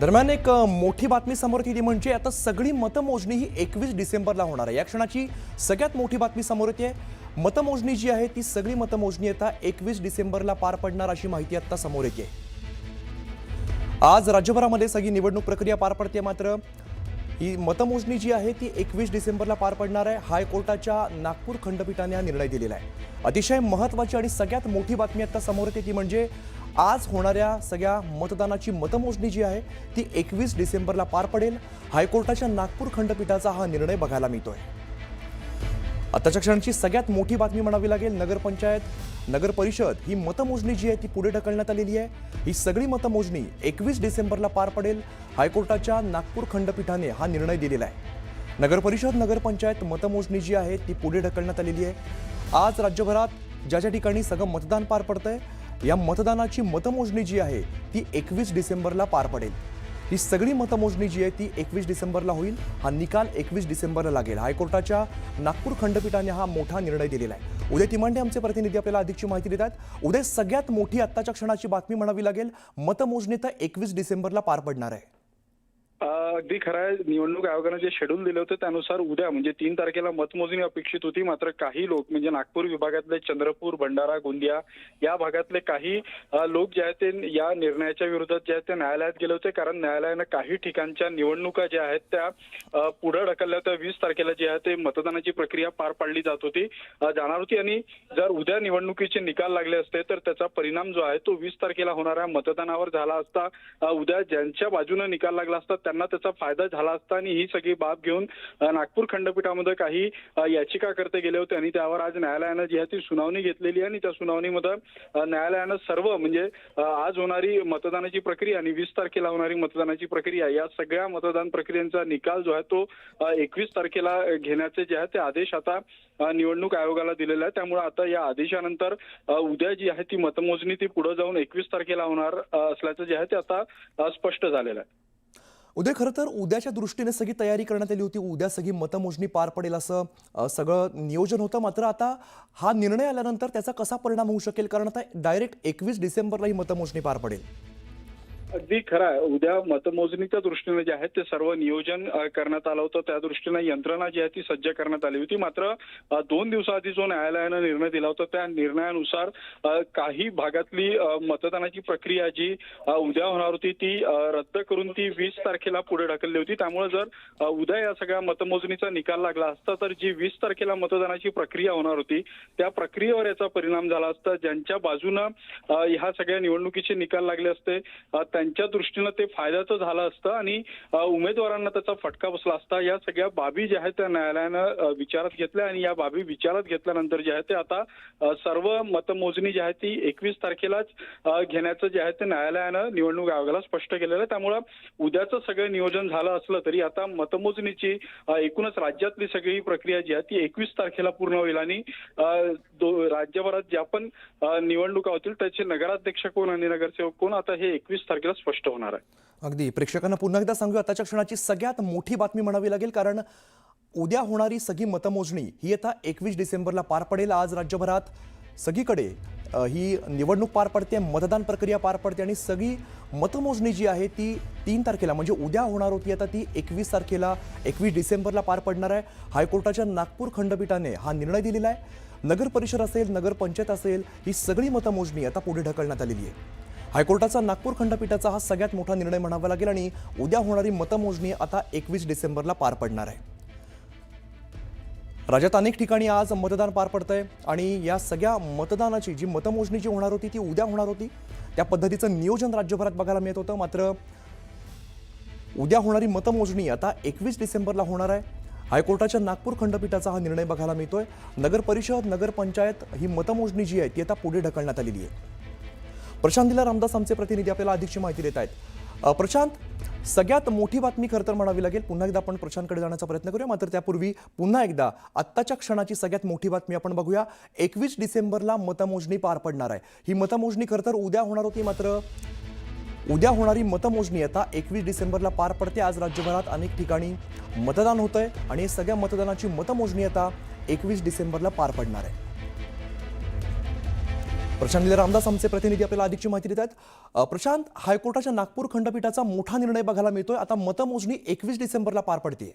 दरम्यान एक मोठी बातमी समोर येते म्हणजे आता सगळी मतमोजणी ही एकवीस डिसेंबरला होणार आहे. या क्षणाची सगळ्यात मोठी बातमी समोर येते. मतमोजणी जी आहे ती सगळी मतमोजणी आता एकवीस डिसेंबरला पार पडणार अशी माहिती आता समोर येते. आज राज्यभरामध्ये सगळी निवडणूक प्रक्रिया पार पडते मात्र ही मतमोजणी जी आहे ती एकवीस डिसेंबरला पार पडणार आहे. हायकोर्टाच्या नागपूर खंडपीठाने हा निर्णय दिलेला आहे. अतिशय महत्त्वाची आणि सगळ्यात मोठी बातमी आता समोर येते ती म्हणजे आज होणाऱ्या सगळ्या मतदानाची मतमोजणी जी आहे ती एकवीस डिसेंबरला पार पडेल. हायकोर्टाच्या नागपूर खंडपीठाचा हा निर्णय बघायला मिळतोय. आताच्या क्षणाची सगळ्यात मोठी बातमी म्हणावी लागेल नगरपंचायत. नगरपरिषद ही मतमोजणी जी आहे ती पुढे ढकलण्यात आलेली आहे. ही सगळी मतमोजणी एकवीस डिसेंबरला पार पडेल. हायकोर्टाच्या नागपूर खंडपीठाने हा निर्णय दिलेला आहे. नगरपरिषद नगरपंचायत मतमोजणी जी आहे ती पुढे ढकलण्यात आलेली आहे. आज राज्यभरात ज्या ज्या ठिकाणी सगळं मतदान पार पडतंय या मतदानाची मतमोजणी जी आहे ती एकवीस डिसेंबरला पार पडेल. ही सगळी मतमोजणी जी आहे ती एकवीस डिसेंबरला होईल. हा निकाल एकवीस डिसेंबरला लागेल. हायकोर्टाच्या नागपूर खंडपीठाने हा मोठा निर्णय दिलेला आहे. उदय तिमांडे आमचे प्रतिनिधी आपल्याला अधिकची माहिती देतात. उदय सगळ्यात मोठी आत्ताच्या क्षणाची बातमी म्हणावी लागेल. मतमोजणी तर एकवीस डिसेंबरला पार पडणार आहे. अगदी खरं आहे. निवडणूक आयोगानं जे शेड्यूल दिलं होतं त्यानुसार उद्या म्हणजे तीन तारखेला मतमोजणी अपेक्षित होती. मात्र काही लोक म्हणजे नागपूर विभागातले चंद्रपूर भंडारा गोंदिया या भागातले काही लोक जे आहेत ते या निर्णयाच्या विरोधात जे आहेत ते न्यायालयात गेले होते. कारण न्यायालयानं काही ठिकाणच्या निवडणुका ज्या आहेत त्या पुढे ढकलल्या होत्या. वीस तारखेला जे आहे ते मतदानाची प्रक्रिया पार पाडली जात होती. जाणार होती. आणि जर उद्या निवडणुकीचे निकाल लागले असते तर त्याचा परिणाम जो आहे तो वीस तारखेला होणाऱ्या मतदानावर झाला असता उद्या ज्यांच्या बाजूने निकाल लागला असता त्यांना त्याचा फायदा झाला असता आणि ही सगळी बाब घेऊन नागपूर खंडपीठामध्ये काही याचिकाकर्ते गेले होते आणि त्यावर आज न्यायालयानं जी आहे ती सुनावणी घेतलेली आहे आणि त्या सुनावणीमध्ये न्यायालयानं सर्व म्हणजे आज होणारी मतदानाची प्रक्रिया आणि वीस तारखेला होणारी मतदानाची प्रक्रिया या सगळ्या मतदान प्रक्रियांचा निकाल जो आहे तो एकवीस तारखेला घेण्याचे जे आहे ते आदेश आता निवडणूक आयोगाला दिलेला आहे त्यामुळे आता या आदेशानंतर उद्या जी आहे ती मतमोजणी ती पुढे जाऊन एकवीस तारखेला होणार असल्याचं जे आहे ते आता स्पष्ट झालेलं आहे. उद्या खरं तर उद्याच्या दृष्टीने सगळी तयारी करण्यात आली होती. उद्या सगळी मतमोजणी पार पडेल असं सगळं नियोजन होतं. मात्र आता हा निर्णय आल्यानंतर त्याचा कसा परिणाम होऊ शकेल? कारण आता डायरेक्ट एकवीस डिसेंबरला ही मतमोजणी पार पडेल. अगदी खरं आहे. उद्या मतमोजणीच्या दृष्टीने जे आहे ते सर्व नियोजन करण्यात आलं होतं. त्या दृष्टीने यंत्रणा जी आहे ती सज्ज करण्यात आली होती. मात्र दोन दिवसाआधी जो न्यायालयानं निर्णय दिला होता त्या निर्णयानुसार काही भागातली मतदानाची प्रक्रिया जी उद्या होणार होती ती रद्द करून ती वीस तारखेला पुढे ढकलली होती. त्यामुळे जर उद्या या सगळ्या मतमोजणीचा निकाल लागला असता तर जी वीस तारखेला मतदानाची प्रक्रिया होणार होती त्या प्रक्रियेवर याचा परिणाम झाला असता ज्यांच्या बाजूनं ह्या सगळ्या निवडणुकीचे निकाल लागले असते त्यांच्या दृष्टीनं ते फायद्याचं झालं असतं आणि उमेदवारांना त्याचा फटका बसला असता. या सगळ्या बाबी ज्या आहेत त्या न्यायालयानं विचारात घेतल्या आणि या बाबी विचारात घेतल्यानंतर जे आहे ते आता सर्व मतमोजणी जी आहे ती एकवीस तारखेलाच घेण्याचं जे आहे ते न्यायालयानं निवडणूक आयोगाला स्पष्ट केलेलं आहे. त्यामुळं उद्याचं सगळं नियोजन झालं असलं तरी आता मतमोजणीची एकूणच राज्यातली सगळी प्रक्रिया जी आहे ती एकवीस तारखेला पूर्ण होईल आणि राज्यभरात ज्या पण निवडणुका होतील त्याचे नगराध्यक्ष कोण आणि नगरसेवक कोण? आता हे एकवीस तारखेला स्पष्ट होणार आहे. अगदी. प्रेक्षकांना पुन्हा एकदा सांगूया आताच्या क्षणाची सगळ्यात मोठी बातमी म्हणावी लागेल कारण उद्या होणारी सगळी मतमोजणी ही आता एकवीस डिसेंबरला पार पडेल. आज राज्यभरात सगळीकडे ही निवडणूक पार पडते मतदान प्रक्रिया पार पडते आणि सगळी मतमोजणी जी आहे ती तीन तारखेला म्हणजे उद्या होणार होती आता ती एकवीस तारखेला एकवीस डिसेंबरला पार पडणार आहे. हायकोर्टाच्या नागपूर खंडपीठाने हा निर्णय दिलेला आहे. नगर परिषद असेल नगरपंचायत असेल ही सगळी मतमोजणी आता पुढे ढकलण्यात आलेली आहे. हायकोर्टाचा नागपूर खंडपीठाचा हा सगळ्यात मोठा निर्णय म्हणावा लागेल आणि उद्या होणारी मतमोजणी आता एकवीस डिसेंबरला पार पडणार आहे. राज्यात अनेक ठिकाणी आज मतदान पार पडतंय आणि या सगळ्या मतदानाची जी मतमोजणी जी होणार होती ती उद्या होणार होती. त्या पद्धतीचं नियोजन राज्यभरात बघायला मिळत होतं. मात्र उद्या होणारी मतमोजणी आता एकवीस डिसेंबरला होणार आहे. हायकोर्टाच्या नागपूर खंडपीठाचा हा निर्णय बघायला मिळतोय. नगर परिषद नगरपंचायत ही मतमोजणी जी आहे ती आता पुढे ढकलण्यात आलेली आहे. प्रशांतीला रामदास आमचे प्रतिनिधी आपल्याला अधिकची माहिती देत आहेत. प्रशांत सगळ्यात मोठी बातमी खरं तर म्हणावी लागेल पुन्हा एकदा आपण प्रशांतकडे जाण्याचा प्रयत्न करूया मात्र त्यापूर्वी पुन्हा एकदा आत्ताच्या क्षणाची सगळ्यात मोठी बातमी आपण बघूया. एकवीस डिसेंबरला मतमोजणी पार पडणार आहे. ही मतमोजणी खरं तर उद्या होणार होती मात्र उद्या होणारी मतमोजणी आता एकवीस डिसेंबरला पार पडते. आज राज्यभरात अनेक ठिकाणी मतदान होतंय आणि सगळ्या मतदानाची मतमोजणी आता एकवीस डिसेंबरला पार पडणार आहे. प्रशांत रामदास आमचे प्रतिनिधी आपल्याला अधिकची माहिती देत आहेत. प्रशांत हायकोर्टाच्या नागपूर खंडपीठाचा मोठा निर्णय बघायला मिळतोय. आता मतमोजणी एकवीस डिसेंबरला पार पडते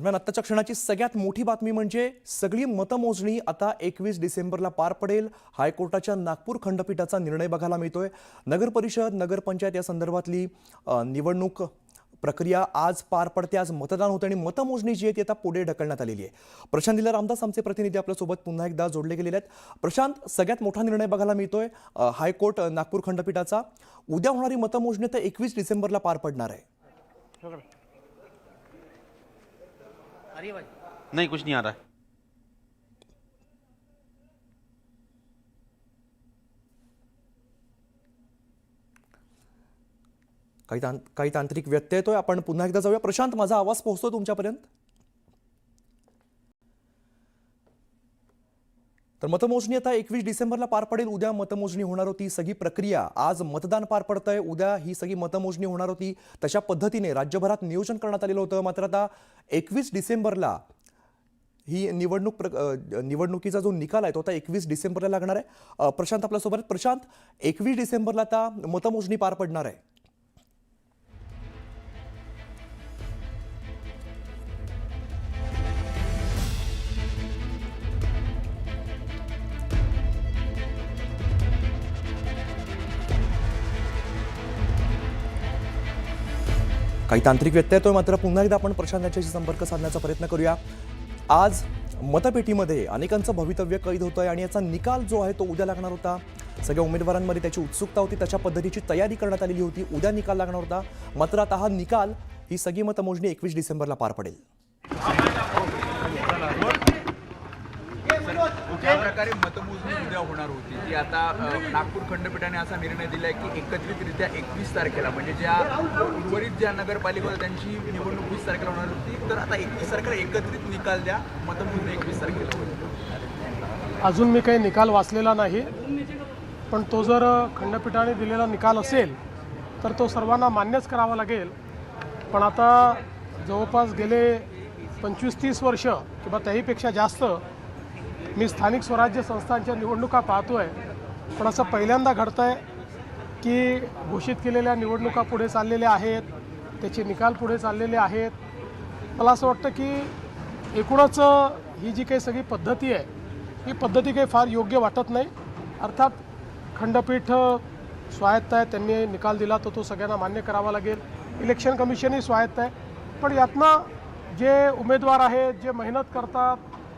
दरम्यान आत्ताच्या क्षणाची सगळ्यात मोठी बातमी म्हणजे सगळी मतमोजणी आता एकवीस डिसेंबरला पार पडेल. हायकोर्टाच्या नागपूर खंडपीठाचा निर्णय बघायला मिळतोय. नगर परिषद नगरपंचायत या संदर्भातली निवडणूक प्रक्रिया आज पार पडते आज मतदान होतं आणि मतमोजणी जी आहे ती आता पुढे ढकलण्यात आलेली आहे. प्रशांत दिला रामदास आमचे प्रतिनिधी आपल्यासोबत पुन्हा एकदा जोडले गेलेले आहेत. प्रशांत सगळ्यात मोठा निर्णय बघायला मिळतोय हायकोर्ट नागपूर खंडपीठाचा. उद्या होणारी मतमोजणी तर एकवीस डिसेंबरला पार पडणार आहे. नहीं कुछ नहीं आ रहा है। काही तां काही तांत्रिक व्यत्यय येतोय. आपण पुन्हा एकदा जाऊया. प्रशांत माझा आवाज पोहोचतो तुमच्यापर्यंत? तर मतमोजणी आता एकवीस डिसेंबरला पार पडेल. उद्या मतमोजणी होणार होती. सगळी प्रक्रिया आज मतदान पार पडतंय. उद्या ही सगळी मतमोजणी होणार होती. तशा पद्धतीने राज्यभरात नियोजन करण्यात आलेलं होतं. मात्र आता एकवीस डिसेंबरला ही निवडणूक प्र निवडणुकीचा जो निकाल आहे तो आता एकवीस डिसेंबरला लागणार आहे. प्रशांत आपल्यासोबत प्रशांत एकवीस डिसेंबरला आता मतमोजणी पार पडणार आहे. काही तांत्रिक व्यत्यय येतोय मात्र पुन्हा एकदा आपण प्रशांत यांच्याशी संपर्क साधण्याचा प्रयत्न करूया. आज मतपेटीमध्ये अनेकांचं भवितव्य कैद होतंय आणि याचा निकाल जो आहे तो उद्या लागणार होता. सगळ्या उमेदवारांमध्ये त्याची उत्सुकता होती तशा पद्धतीची तयारी करण्यात आलेली होती उद्या निकाल लागणार होता. मात्र आता हा निकाल ही सगळी मतमोजणी एकवीस डिसेंबरला पार पडेल. ज्या प्रकारे मतमोजणी उद्या होणार होती. ती आता नागपूर खंडपीठाने असा निर्णय दिलाय की एकत्रितरित्या एकवीस तारखेला म्हणजे ज्या उर्वरित ज्या नगरपालिका त्यांची निवडणूक वीस तारखेला होणार होती तर आता एकवीस तारखेला एकत्रित निकाल द्या मतमोजणी एकवीस तारखेला होईल. अजून मी काही निकाल वाचलेला नाही पण तो जर खंडपीठाने दिलेला निकाल असेल तर तो सर्वांना मान्यच करावा लागेल. पण आता जवळपास गेले पंचवीस तीस वर्ष किंवा त्याहीपेक्षा जास्त मी स्थानिक स्वराज्य संस्थांच्या निवडणुका पाहतो आहे पण असं पहिल्यांदा घडतं आहे की घोषित केलेल्या निवडणुका पुढे चाललेल्या आहेत त्याचे निकाल पुढे चाललेले आहेत. मला असं वाटतं की एकूणच ही जी काही सगळी पद्धती आहे ही पद्धती काही फार योग्य वाटत नाही. अर्थात खंडपीठ स्वायत्त आहे त्यांनी निकाल दिला तर तो सगळ्यांना मान्य करावा लागेल. इलेक्शन कमिशनही स्वायत्त आहे. पण यातनं जे उमेदवार आहेत जे मेहनत करतात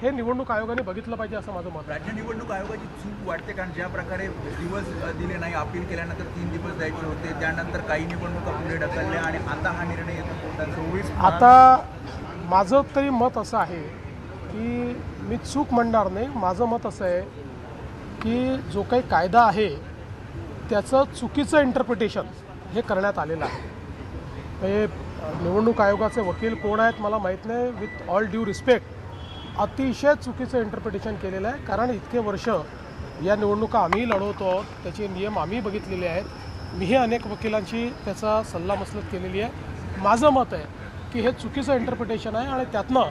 हे निवडणूक आयोगाने बघितलं पाहिजे असं माझं मत राज्य निवडणूक आयोगाची चूक वाटते कारण ज्या प्रकारे दिवस दिले नाही अपील केल्यानंतर तीन दिवस द्यायचे होते त्यानंतर काही निवडणुका पुढे ढकलल्या आणि आता हा निर्णय येतो. चोवीस आता माझं तरी मत असं आहे की मी चूक म्हणणार नाही. माझं मत असं आहे की जो काही कायदा आहे त्याचं चुकीचं इंटरप्रिटेशन हे करण्यात आलेलं आहे. हे निवडणूक आयोगाचे वकील कोण आहेत मला माहीत नाही. विथ ऑल ड्यू रिस्पेक्ट अतिशय चुकीचं इंटरप्रिटेशन केलेलं आहे. कारण इतके वर्ष या निवडणुका आम्ही लढवतो आहोत. त्याचे नियम आम्ही बघितलेले आहेत. मीही अनेक वकिलांशी त्याचा सल्लामसलत केलेली आहे. माझं मत आहे की हे चुकीचं इंटरप्रिटेशन आहे आणि त्यातनं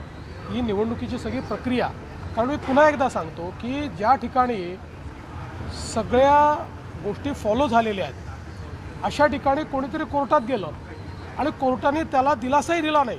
ही निवडणुकीची सगळी प्रक्रिया. कारण मी पुन्हा एकदा सांगतो की ज्या ठिकाणी सगळ्या गोष्टी फॉलो झालेल्या आहेत अशा ठिकाणी कोणीतरी कोर्टात गेलं आणि कोर्टाने त्याला दिलासाही दिला नाही.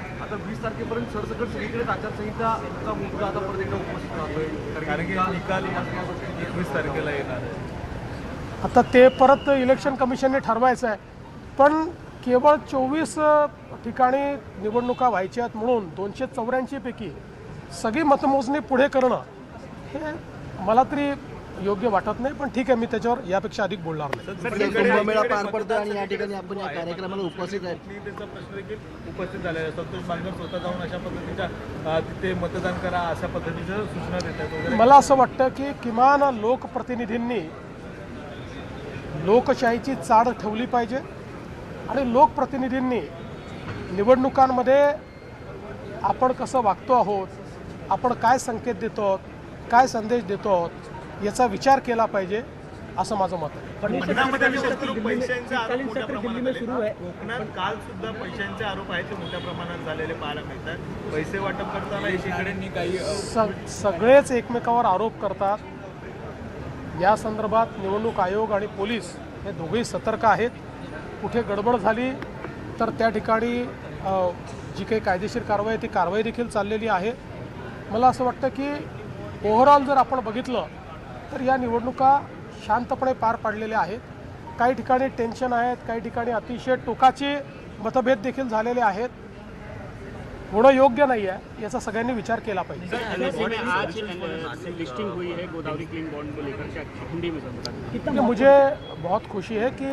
आता वीस तारखेपर्यंत सरसकट सगळीकडे आचारसंहिताचा मुद्दा आता परत एकदा उपस्थित राहतोय. कारण की निकाल एकवीस तारखेला येणार आहे. आता ते परत इलेक्शन कमिशनने ठरवायचं आहे. पण केवळ चोवीस ठिकाणी निवडणुका व्हायच्या आहेत म्हणून दोनशे चौऱ्याऐंशीपैकी सगळी मतमोजणी पुढे करणं हे मला तरी योग्य वाटत नाही पण ठीक आहे मी त्याच्यावर यापेक्षा अधिक बोलणार नाही. कुंभमेळा पार पडतोय आणि या ठिकाणी आपण या कार्यक्रमाला उपस्थित आहे. मी त्याचा प्रश्न देखील उपस्थित झालेला आहे संतोष बांगर स्वतः जाऊन अशा पद्धतीच्या अ, तिथे मतदान करा अशा पद्धतीचं सूचना वगैरे. मला असं वाटतं की किमान लोकप्रतिनिधींनी लोकशाहीची चाड ठेवली पाहिजे आणि लोकप्रतिनिधींनी निवडणुकांमध्ये आपण कसं वागतो आहोत आपण काय संकेत देतो आहोत काय संदेश देतो आहोत याचा विचार केला पाहिजे असं माझं मत आहे. पैशांचे आरोप मोठ्या प्रमाणात आले. कोकणात काल सुद्धा पैशांचे आरोप आहेत ते मोठ्या प्रमाणात झालेले पाहायला मिळतात. पैसे वाटप करताना एकीकडे एकीकडे काही अ, स सगळेच एकमेकावर आरोप करतात. या संदर्भात निवडणूक आयोग आणि पोलीस हे दोघेही सतर्क आहेत. कुठे गडबड झाली तर त्या ठिकाणी जी काही कायदेशीर कारवाई आहे ती कारवाई देखील चाललेली आहे. मला असं वाटतं की ओव्हरऑल जर आपण बघितलं तर या निवडणुका शांतपणे पार पाडलेल्या आहेत. काही ठिकाणी टेन्शन आहेत काही ठिकाणी अतिशय टोकाचे मतभेद देखील झालेले आहेत. होणं योग्य नाही आहे याचा सगळ्यांनी विचार केला पाहिजे. एनएससी में आज लिस्टिंग हुई है गोदावरी क्लीन बॉन्ड को लेकर क्या हिंदी में समझा कि मुझे बहुत खुशी है कि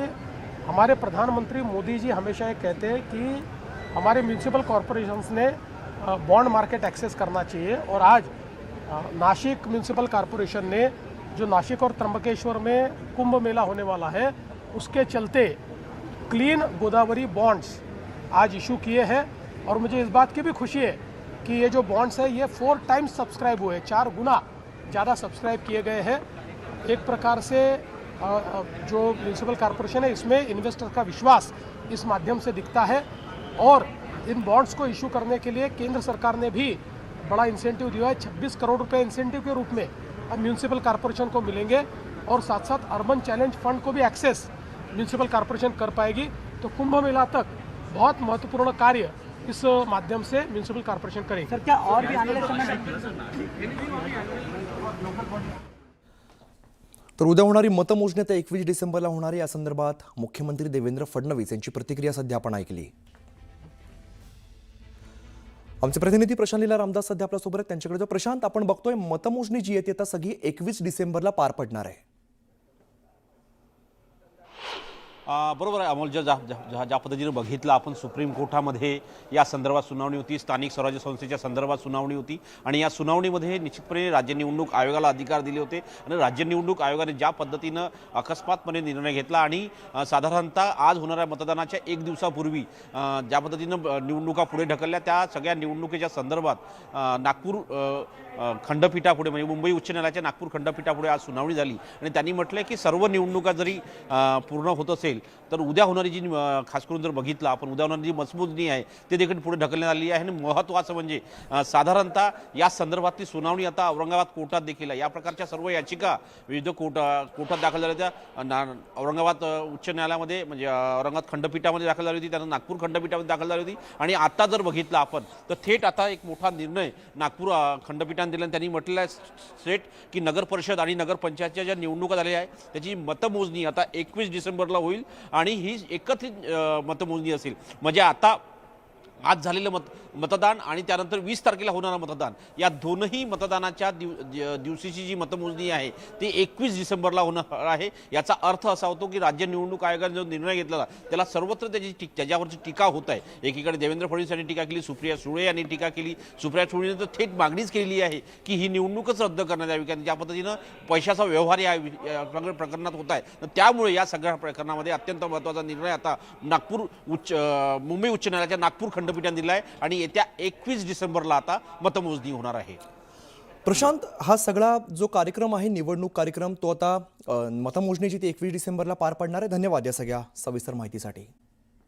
हमारे प्रधानमंत्री मोदी जी हमेशा ये कहते हैं कि हमारे म्यूनसिपल कॉरपोरेशंस ने बॉन्ड मार्केट एक्सेस करना चाहिए और आज अ, नासिक म्यूनसिपल कॉरपोरेशन ने जो नासिक और त्र्यंबकेश्वर में कुंभ मेला होने वाला है, उसके चलते क्लीन गोदावरी बॉन्ड्स आज इशू किए हैं। और मुझे इस बात की भी खुशी है कि ये जो बॉन्ड्स है, ये फोर टाइम्स सब्सक्राइब हुए चार गुना ज़्यादा सब्सक्राइब किए गए हैं। एक प्रकार से जो म्यूनसिपल कॉरपोरेशन है, इसमें इन्वेस्टर का विश्वास इस माध्यम से दिखता है। और इन बॉन्ड्स को इशू करने के लिए केंद्र सरकार ने भी बड़ा इंसेंटिव दिया है 26 करोड़ रुपए इंसेंटिव के रूप में म्यूनसिपल कॉरपोरेशन को मिलेंगे और साथ साथ अर्बन चैलेंज फंड को भी एक्सेस म्यूनसिपल कॉरपोरेशन कर पाएगी। तो कुंभ मेला तक बहुत महत्त्वपूर्ण कार्य इस माध्यम से म्यूनसिपल कॉरपोरेशन करेगी। सर क्या और भी आने समय तर उद्या होणारी मतमोजणी आता एकवीस डिसेंबरला होणार या संदर्भात मुख्यमंत्री देवेंद्र फडणवीस यांची प्रतिक्रिया सध्या आपण ऐकली. आमचे प्रतिनिधी प्रशांत लीला रामदास सध्या आपल्यासोबत आहेत. त्यांच्याकडे जो प्रशांत आपण बघतोय मतमोजणी जी आहे ती आता सगळी एकवीस डिसेंबरला पार पडणार आहे अ, बरोबर आहे अमोल ज्या ज्या- ज्या ज्या पद्धतीनं बघितलं आपण सुप्रीम कोर्टामध्ये या संदर्भात सुनावणी होती स्थानिक स्वराज्य संस्थेच्या संदर्भात सुनावणी होती आणि या सुनावणीमध्ये निश्चितपणे राज्य निवडणूक आयोगाला अधिकार दिले होते आणि राज्य निवडणूक आयोगाने ज्या पद्धतीनं अकस्मातपणे निर्णय घेतला आणि साधारणतः आज होणाऱ्या मतदानाच्या एक दिवसापूर्वी ज्या पद्धतीनं निवडणुका पुढे ढकलल्या त्या सगळ्या निवडणुकीच्या संदर्भात नागपूर खंडपीठापुढे म्हणजे मुंबई उच्च न्यायालयाच्या नागपूर खंडपीठापुढे आज सुनावणी झाली आणि त्यांनी म्हटलं की सर्व निवडणुका जरी पूर्ण होत असेल तर उद्या होणारी जी खास करून जर बघितलं आपण उद्या होणारी जी मतमोजणी आहे ते देखील पुढे ढकलण्यात आली आहे. आणि महत्त्वाचं म्हणजे साधारणतः या संदर्भातली सुनावणी आता औरंगाबाद कोर्टात देखील आहे. या प्रकारच्या सर्व याचिका विविध कोर्ट कोर्टात दाखल झाल्या होत्या. ना औरंगाबाद उच्च न्यायालयामध्ये म्हणजे औरंगाबाद खंडपीठामध्ये दाखल झाली होती. त्यानंतर नागपूर खंडपीठामध्ये दाखल झाली होती. आणि आता जर बघितलं आपण तर थेट आता एक मोठा निर्णय नागपूर खंडपीठाने दिला. आणि त्यांनी म्हटलेलं आहे थेट की नगर परिषद आणि नगरपंचायतच्या ज्या निवडणुका झालेल्या आहे त्याची मतमोजणी आता एकवीस डिसेंबरला होईल. आणि ही एकत्रित मतमोजणी असेल. म्हणजे आता आज झालेलं मत मतदान आणि त्यानंतर वीस तारखेला होणारं मतदान. या दोनही मतदानाच्या दिव दिवशीची जी मतमोजणी आहे ती एकवीस डिसेंबरला होणार आहे. याचा अर्थ असा होतो की राज्य निवडणूक आयोगाने जो निर्णय घेतलेला त्याला सर्वत्र त्याची टी त्याच्यावरची टीका होत आहे. एकीकडे देवेंद्र फडणवीस यांनी टीका केली सुप्रिया सुळे यांनी टीका केली. सुप्रिया सुळेने तर थेट मागणीच केलेली आहे की ही निवडणूकच रद्द करण्यात यावी कारण ज्या पद्धतीनं पैशाचा व्यवहार या प्रकरणात होत आहे तर त्यामुळे या सगळ्या प्रकरणामध्ये अत्यंत महत्त्वाचा निर्णय आता नागपूर उच्च मुंबई उच्च न्यायालयाच्या नागपूर खंड खंडपीठाने दिला आहे आणि येत्या एकवीस डिसेंबरला आता मतमोजणी होणार आहे. प्रशांत हा सगळा जो कार्यक्रम आहे निवडणूक कार्यक्रम तो आता मतमोजणीची ती एकवीस डिसेंबरला पार पडणार आहे. धन्यवाद या सगळ्या सविस्तर माहितीसाठी.